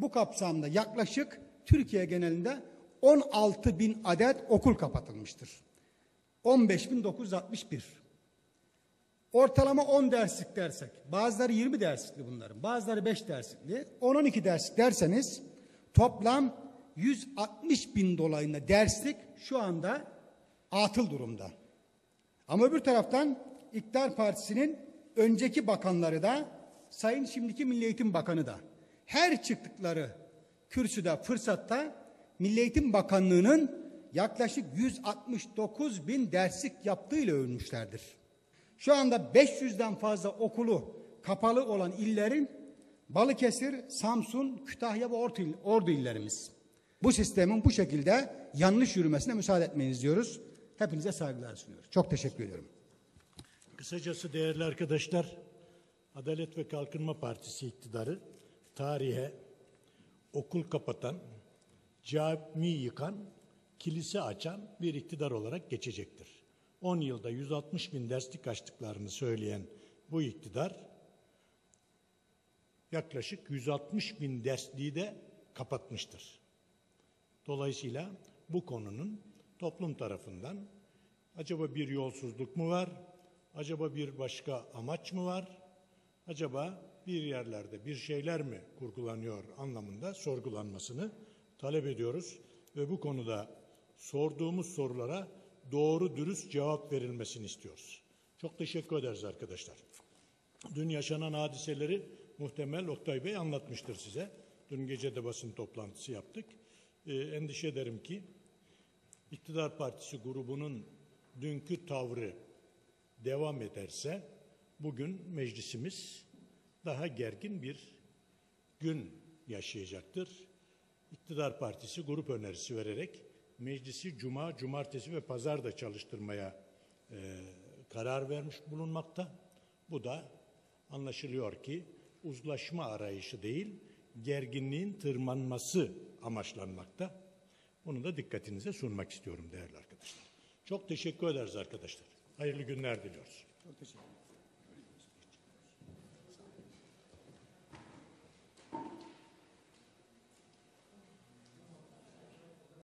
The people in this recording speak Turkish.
bu kapsamda yaklaşık Türkiye genelinde 16 bin adet okul kapatılmıştır. 15.961. Ortalama 10 derslik dersek, bazıları 20 derslikli bunların, bazıları 5 derslikli, 10-12 derslik derseniz toplam 160 bin dolayında derslik şu anda atıl durumda. Ama öbür taraftan İktidar Partisi'nin önceki bakanları da Sayın şimdiki Milli Eğitim Bakanı da her çıktıkları kürsüde fırsatta Milli Eğitim Bakanlığı'nın yaklaşık 169 bin derslik yaptığıyla övünmüşlerdir. Şu anda 500'den fazla okulu kapalı olan illerin Balıkesir, Samsun, Kütahya ve Ordu, Ordu illerimiz. Bu sistemin bu şekilde yanlış yürümesine müsaade etmeyiniz diyoruz. Hepinize saygılar sunuyoruz. Çok teşekkür ediyorum. Kısacası değerli arkadaşlar, Adalet ve Kalkınma Partisi iktidarı tarihe okul kapatan, cami yıkan, kilise açan bir iktidar olarak geçecektir. 10 yılda 160 bin derslik açtıklarını söyleyen bu iktidar yaklaşık 160 bin dersliği de kapatmıştır. Dolayısıyla bu konunun toplum tarafından acaba bir yolsuzluk mu var, acaba bir başka amaç mı var, acaba bir yerlerde bir şeyler mi kurgulanıyor anlamında sorgulanmasını talep ediyoruz ve bu konuda sorduğumuz sorulara doğru dürüst cevap verilmesini istiyoruz. Çok teşekkür ederiz arkadaşlar. Dün yaşanan hadiseleri muhtemel Oktay Bey anlatmıştır size. Dün gece de basın toplantısı yaptık. Ee, endişe ederim ki İktidar Partisi grubunun dünkü tavrı devam ederse bugün meclisimiz daha gergin bir gün yaşayacaktır. İktidar Partisi grup önerisi vererek meclisi cuma, cumartesi ve pazar da çalıştırmaya e, karar vermiş bulunmakta. Bu da anlaşılıyor ki uzlaşma arayışı değil, gerginliğin tırmanması amaçlanmakta. Bunu da dikkatinize sunmak istiyorum değerli arkadaşlar. Çok teşekkür ederiz arkadaşlar. Hayırlı günler diliyoruz. Çok teşekkür